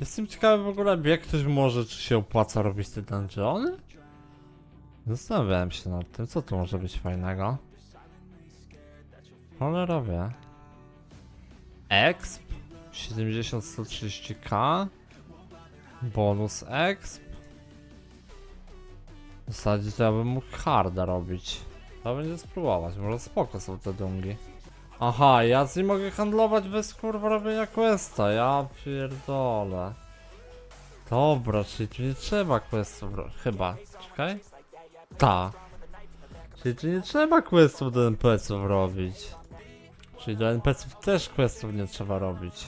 Jestem ciekawy w ogóle, wie ktoś może, czy się opłaca robić te dungeony? Zastanawiałem się nad tym, co tu może być fajnego. Cholera wie. Exp 70-130k Bonus exp W zasadzie to ja bym mógł harda robić Trzeba będzie spróbować, może spoko są te dungi Aha, ja z nim mogę handlować bez kurwa robienia questa, ja pierdolę. Dobra, czyli tu nie trzeba questów chyba, czekaj. Ta. Czyli tu nie trzeba questów do NPC-ów robić. Czyli do NPC-ów też questów nie trzeba robić.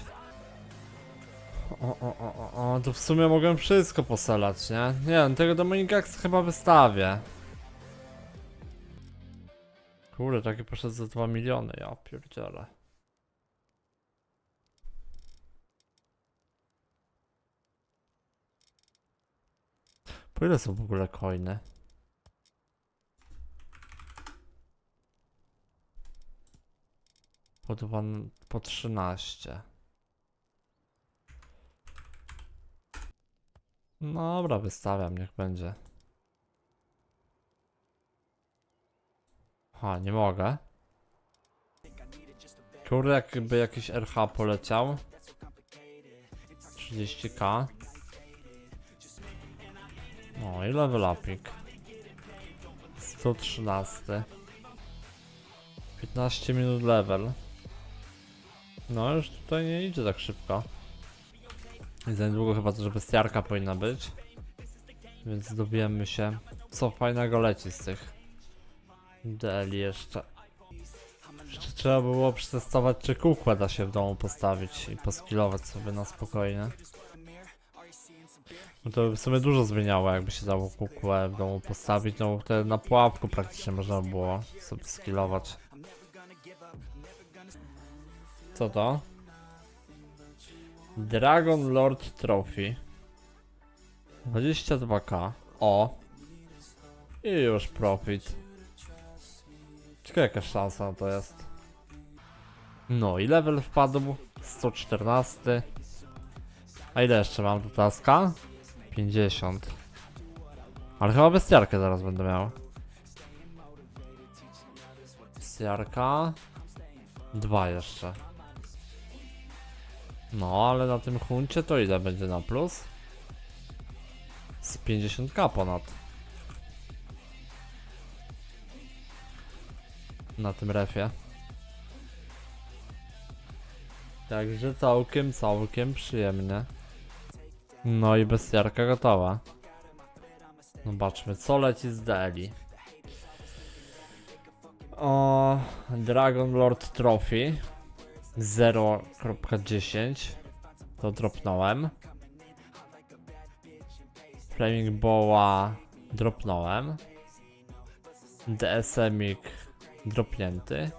O, o, o, o, o, to w sumie mogłem wszystko poselać, nie? Nie, no tego Dominikax chyba wystawię. Kurde, taki poszedł za 2 miliony, ja pierdzielę. Po ile są w ogóle coiny? Po, dwa, po 13. Dobra, wystawiam, niech będzie. Ha, nie mogę. Kurde, jakby jakiś RH poleciał. 30k. No i level upik. 113. 15 minut level. No już tutaj nie idzie tak szybko. I za niedługo chyba też bestiarka powinna być. Więc dowiemy się, co fajnego leci z tych DL jeszcze. Jeszcze trzeba było przetestować, czy kukłę da się w domu postawić i poskilować sobie na spokojnie. No to by w sumie dużo zmieniało, jakby się dało kukłę w domu postawić, no bo wtedy na pułapku praktycznie można było sobie skillować. Co to? Dragon Lord Trophy 22k O I już profit Ciekawe jaka szansa to jest No i level wpadł 114 A ile jeszcze mam do taska? 50 Ale chyba bestiarkę zaraz będę miał Bestiarka Dwa jeszcze no, ale na tym huncie to ile będzie na plus? Z 50k ponad. Na tym refie. Także całkiem, całkiem przyjemnie. No i bestiarka gotowa. Zobaczmy, co leci z Deli. O, Dragon Lord Trophy. 0.10 to dropnąłem Flaming Boa dropnąłem DSMik dropnięty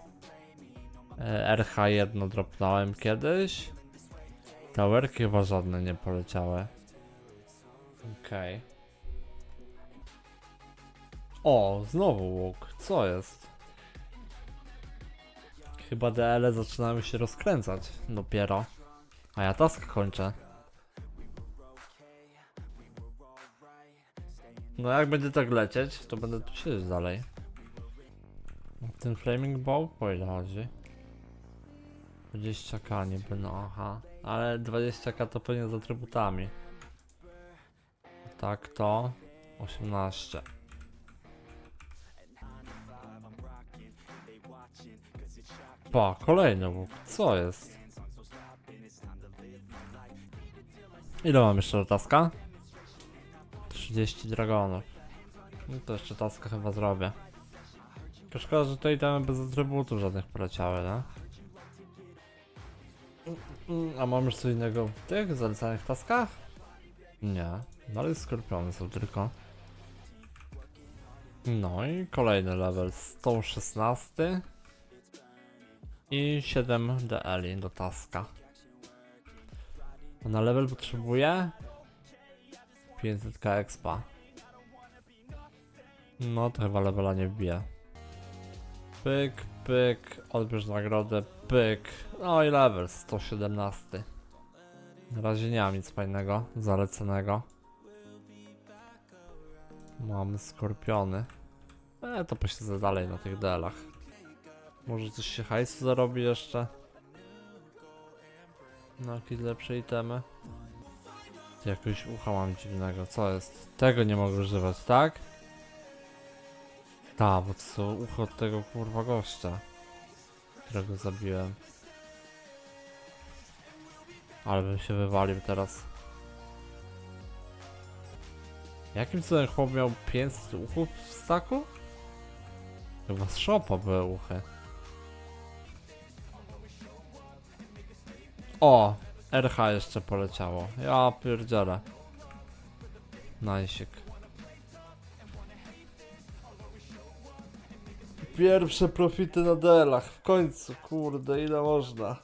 E, RH1 dropnąłem kiedyś Towerki chyba żadne nie poleciały Okej O, znowu łuk, co jest? Chyba DL zaczynają się rozkręcać dopiero. A ja task kończę. No jak będzie tak lecieć, to będę tu siedzieć dalej. Ten flaming bow? Po ile chodzi? 20k niby, no aha. Ale 20k to pewnie z atrybutami. Tak to 18. Pa, kolejny łuk. Co jest? Ile mam jeszcze do taska? 30 dragonów. No to jeszcze taska chyba zrobię. Tylko szkoda, że tutaj damy bez atrybutów żadnych poleciały, nie? Mm, A mam już co innego w tych zalecanych taskach? Nie. No ale skorpiony są tylko. No i kolejny level 116 i 7 DL do taska. Na level potrzebuję 500k expa. No to chyba levela nie wbije. Pyk, pyk, odbierz nagrodę, pyk. No i level 117. Na razie nie mam nic fajnego, zaleconego. Mamy skorpiony. E, to posiedzę dalej na tych delach. Może coś się hajsu zarobi jeszcze? Na jakieś lepsze itemy? Ty, Jakiegoś ucha mam dziwnego, co jest? Tego nie mogę używać, tak? Ta, bo są ucho tego kurwa gościa Którego zabiłem Ale bym się wywalił teraz Jakim cudem chłop miał 500 uchów w staku? Chyba z szopa były uchy O! RH jeszcze poleciało. Ja pierdzielę. Najsik. Pierwsze profity na delach. W końcu, kurde, ile można.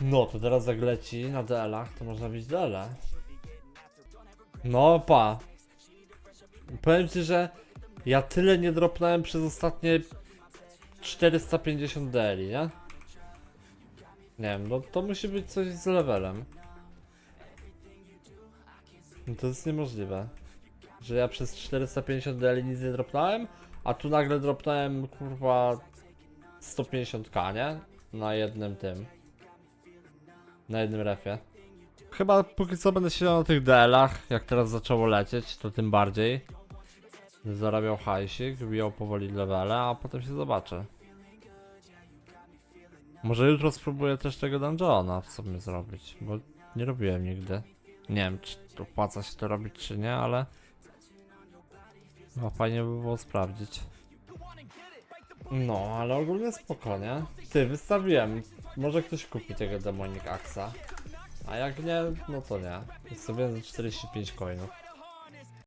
No, to teraz jak leci na delach, to można mieć dele. No, pa. Powiem ci, że ja tyle nie dropnąłem przez ostatnie 450 deli, nie? Nie wiem, no to musi być coś z levelem. No to jest niemożliwe. Że ja przez 450 DL nic nie dropnąłem, a tu nagle dropnąłem kurwa 150k, nie? Na jednym tym. Na jednym refie. Chyba póki co będę siedział na tych DL-ach, jak teraz zaczęło lecieć, to tym bardziej. Zarabiał hajsik, wbijał powoli levele, a potem się zobaczę. Może jutro spróbuję też tego dungeona w sobie zrobić, bo nie robiłem nigdy. Nie wiem, czy opłaca się to robić, czy nie, ale... No fajnie by było sprawdzić. No, ale ogólnie spokojnie. Ty, wystawiłem. Może ktoś kupi tego Demonic Axa. A jak nie, no to nie. Jest sobie za 45 coinów.